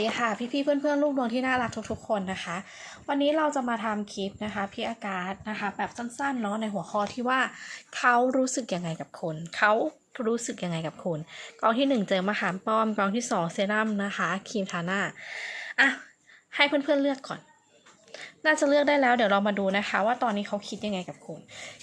ดีค่ะ พี่ๆเพื่อนๆลูกดวงที่น่ารักทุกๆคนนะคะ วันนี้เราจะมาทำคลิปนะคะพี่อากาศนะคะแบบสั้นๆเนาะในหัวข้อที่ว่าเขารู้สึกยังไงกับคนเขารู้สึกยังไงกับคุณกองที่หนึ่งเจอมะขามป้อมกองที่สองเซรั่มนะคะครีมทาหน้าอะให้เพื่อนๆเลือกก่อน น่าจะเลือกได้แล้วเดี๋ยวเรามาดูนะคะ ว่าตอนนี้เขาคิดยังไงกับคุณ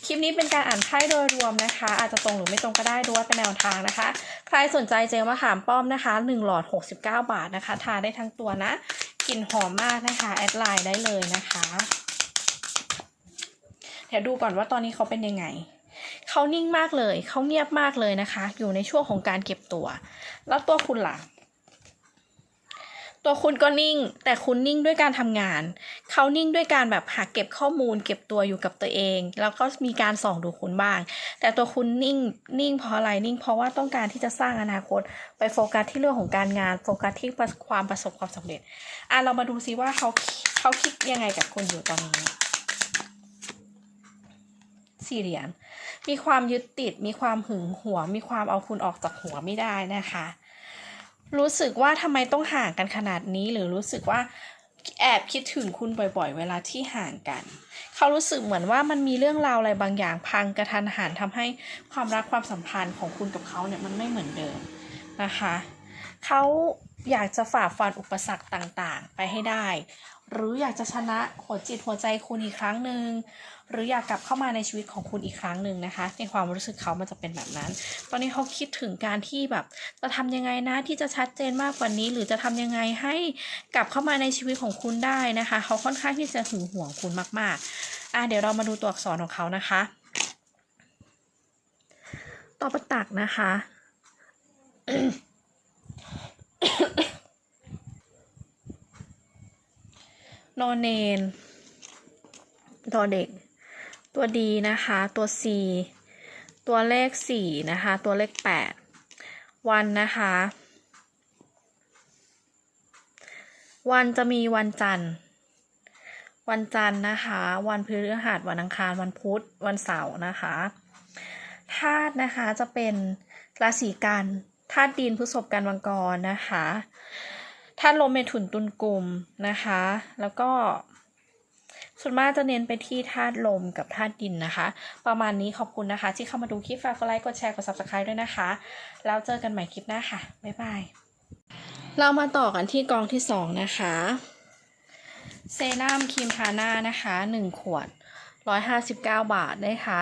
คลิปนี้เป็นการอ่านไพ่โดยรวมนะคะ อาจจะตรงหรือไม่ตรงก็ได้ดูว่าเป็นแนวทางนะคะ ใครสนใจเจลมะขามป้อมนะคะ1หลอด 69 บาทนะคะทาได้ทั้งตัวนะกลิ่นหอมมากนะคะแอดไลน์ได้เลยนะคะเดี๋ยวดูก่อนว่าตอนนี้เขาเป็นยังไงเขานิ่งมากเลย เขาเงียบมากเลยนะคะ อยู่ในช่วงของการเก็บตัว แล้วตัวคุณล่ะ ตัวคุณก็นิ่ง แต่คุณนิ่งด้วยการทำงาน เขานิ่งด้วยการแบบหาเก็บข้อมูล เก็บตัวอยู่กับตัวเอง แล้วก็มีการส่องดูคุณบ้าง แต่ตัวคุณนิ่งนิ่งเพราะอะไรนิ่ง เพราะว่าต้องการที่จะสร้างอนาคต ไปโฟกัสที่เรื่องของการงาน โฟกัสที่ความประสบความสำเร็จอะเรามาดูซิว่าเขาเขาคิดยังไงกับคุณอยู่ตอนนี้สี่เหรียญมีความยึดติด มีความหึงหวง มีความเอาคุณออกจากหัวไม่ได้นะคะ รู้สึกว่าทำไมต้องห่างกันขนาดนี้ หรือรู้สึกว่าแอบคิดถึงคุณบ่อยๆ เวลาที่ห่างกัน เขารู้สึกเหมือนว่ามันมีเรื่องราวอะไรบางอย่างพังกระทันหันทำให้ความรักความสัมพันธ์ของคุณกับเขาเนี่ยมันไม่เหมือนเดิมนะคะ เขา อยากจะฝ่าฟันอุปสรรคต่างๆ ไปให้ได้ หรืออยากจะชนะหัวจิตหัวใจคุณอีกครั้งหนึ่งหรืออยากกลับเข้ามาในชีวิตของคุณอีกครั้งหนึ่งนะคะ ในความรู้สึกเขามันจะเป็นแบบนั้น ตอนนี้เขาคิดถึงการที่แบบจะทำยังไงนะที่จะชัดเจนมากกว่านี้ หรือจะทำยังไงให้กลับเข้ามาในชีวิตของคุณได้นะคะ เขาค่อนข้างที่จะหึงหวงคุณมากๆอะเดี๋ยวเรามาดูตัวอักษรของเขานะคะต่อประตักนะคะ นอนเนนดอเด็ก ตัวดีนะคะ ตัว C ตัวเลข4นะคะ ตัวเลข8วันนะคะ วันจะมีวันจันทร์ วันจันทร์นะคะ วันพฤหัสวันอังคาร วันพุธ วันเสาร์นะคะธาตุนะคะจะเป็นราศีกันธาตุดินพฤษภกันมังกรนะคะ ธาตุลมเมถุนตุลกลุ่มนะคะ แล้วก็ส่วนมากจะเน้นไปที่ธาตุลมกับธาตุดินนะคะ ประมาณนี้ขอบคุณนะคะ ที่เข้ามาดูคลิปฝากกดไลค์กดแชร์กด subscribe ด้วยนะคะ แล้วเจอกันใหม่คลิปหน้าค่ะ บ๊ายบาย เรามาต่อกันที่กองที่สองนะคะ เซรั่มครีมทาหน้านะคะหนึ่งขวด 159 บาทนะคะ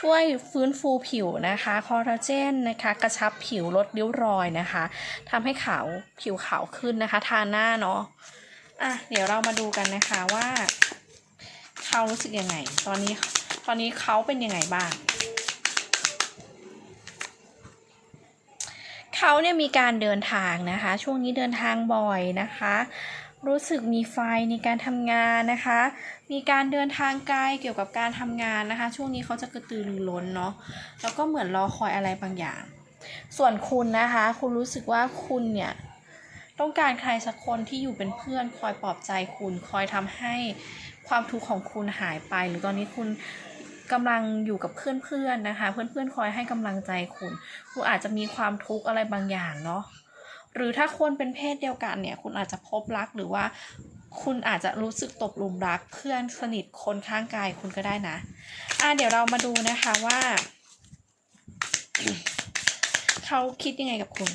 ช่วยฟื้นฟูผิวนะคะคอลลาเจนนะคะ กระชับผิวลดริ้วรอยนะคะทำให้ขาวผิวขาวขึ้นนะคะ ทาหน้าเนาะอะเดี๋ยวเรามาดูกันนะคะว่า เขารู้สึกยังไง ตอนนี้ตอนนี้เขาเป็นยังไงบ้าง เขาเนี่ยมีการเดินทางนะคะ ช่วงนี้เดินทางบ่อยนะคะ รู้สึกมีไฟในการทำงานนะคะ มีการเดินทางไกลเกี่ยวกับการทำงานนะคะ ช่วงนี้เขาจะกระตือรือร้นเนาะแล้วก็เหมือนรอคอยอะไรบางอย่าง ส่วนคุณนะคะ คุณรู้สึกว่าคุณเนี่ยต้องการใครสักคนที่อยู่เป็นเพื่อนคอยปลอบใจคุณ คอยทำให้ความทุกข์ของคุณหายไป หรือตอนนี้คุณ กำลังอยู่กับเพื่อนๆนะคะ เพื่อนๆคอยให้กำลังใจคุณคุณอาจจะมีความทุกข์อะไรบางอย่างเนาะหรือถ้าคนเป็นเพศเดียวกันเนี่ย คุณอาจจะพบรักหรือว่าคุณอาจจะรู้สึกตกหลุมรักเพื่อนสนิทคนข้างกายคุณก็ได้นะ อะเดี๋ยวเรามาดูนะคะว่า เขาคิดยังไงกับคุณ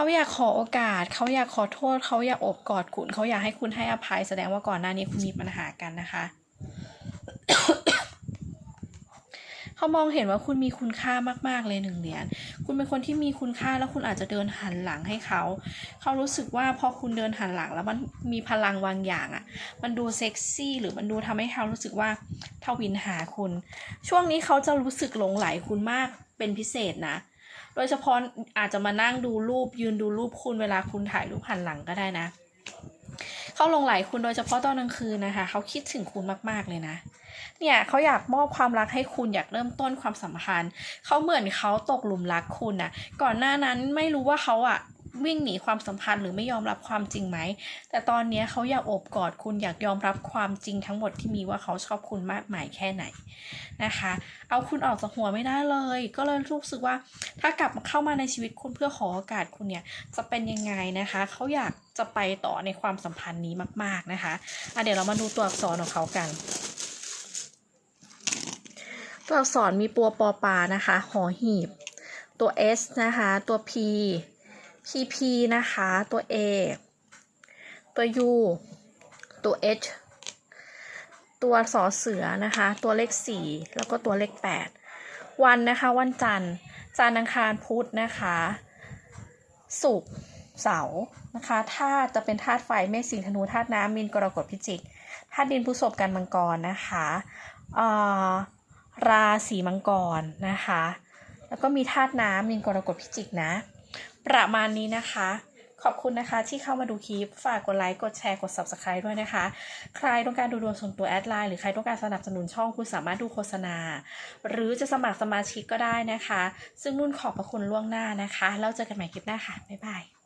เขาอยากขอโอกาส เขาอยากขอโทษ เขาอยากอบกอดคุณ เขาอยากให้คุณให้อภัยแสดงว่าก่อนหน้านี้คุณมีปัญหากันนะคะ เขามองเห็นว่าคุณมีคุณค่ามากๆเลยหนึ่งเหรียญ คุณเป็นคนที่มีคุณค่าแล้วคุณอาจจะเดินหันหลังให้เขา เขารู้สึกว่าพอคุณเดินหันหลังแล้วมันมีพลังบางอย่างอะ่ะ มันดูเซ็กซี่หรือมันดูทำให้เขารู้สึกว่าทวินหาคุณ ช่วงนี้เขาจะรู้สึกหลงไหลคุณมากเป็นพิเศษนะ โดยเฉพาะอาจจะมานั่งดูรูปยืนดูรูปคุณเวลาคุณถ่ายรูปหันหลังก็ได้นะ เขาลงไหลคุณโดยเฉพาะตอนกลางคืนนะคะ เขาคิดถึงคุณมากๆเลยนะ เนี่ยเขาอยากมอบความรักให้คุณอยากเริ่มต้นความสัมพันธ์ เขาเหมือนเขาตกหลุมรักคุณนะก่อนหน้านั้นไม่รู้ว่าเขาอะ วิ่งหนีความสัมพันธ์หรือไม่ยอมรับความจริงไหม แต่ตอนนี้เขาอยากโอบกอดคุณอยากยอมรับความจริงทั้งหมดที่มีว่าเขาชอบคุณมากมายแค่ไหนนะคะ เอาคุณออกจากหัวไม่ได้เลย ก็เลยรู้สึกว่า ถ้ากลับมาเข้ามาในชีวิตคุณเพื่อขอโอกาสคุณเนี่ยจะเป็นยังไงนะคะเขาอยากจะไปต่อในความสัมพันธ์นี้มาก ๆนะคะะเดี๋ยวเรามาดูตัวอักษรของเขากัน ตัวอักษรมีปัวปอปานะคะหอหีบ ตัว S นะคะ ตัว P PP นะคะ ตัว A ตัว U ตัว H ตัวสอเสือนะคะ ตัวเลข4แล้วก็ตัวเลข8วันนะคะ วันจันทร์จันทร์อังคารพุธนะคะศุกร์เสาร์นะคะธาตุจะเป็นธาตุไฟเมษสิงห์ธนูธาตุน้ำมินกรกฎพิจิกธาตุดินพฤษภกันมังกรนะคะอ่อราศีมังกรนะคะ แล้วก็มีธาตุน้ำมินกรกฎพิจิกนะ ประมาณนี้นะคะ ขอบคุณนะคะที่เข้ามาดูคลิป ฝากกดไลค์ กดแชร์ กด subscribe ด้วยนะคะ ใครต้องการดูดวงส่วนตัวแอดไลน์หรือใครต้องการสนับสนุนช่องคุณสามารถดูโฆษณา หรือจะสมัครสมาชิกก็ได้นะคะ ซึ่งนุ่นขอบพระคุณล่วงหน้านะคะ แล้วเจอกันใหม่คลิปหน้าค่ะ บ๊ายบาย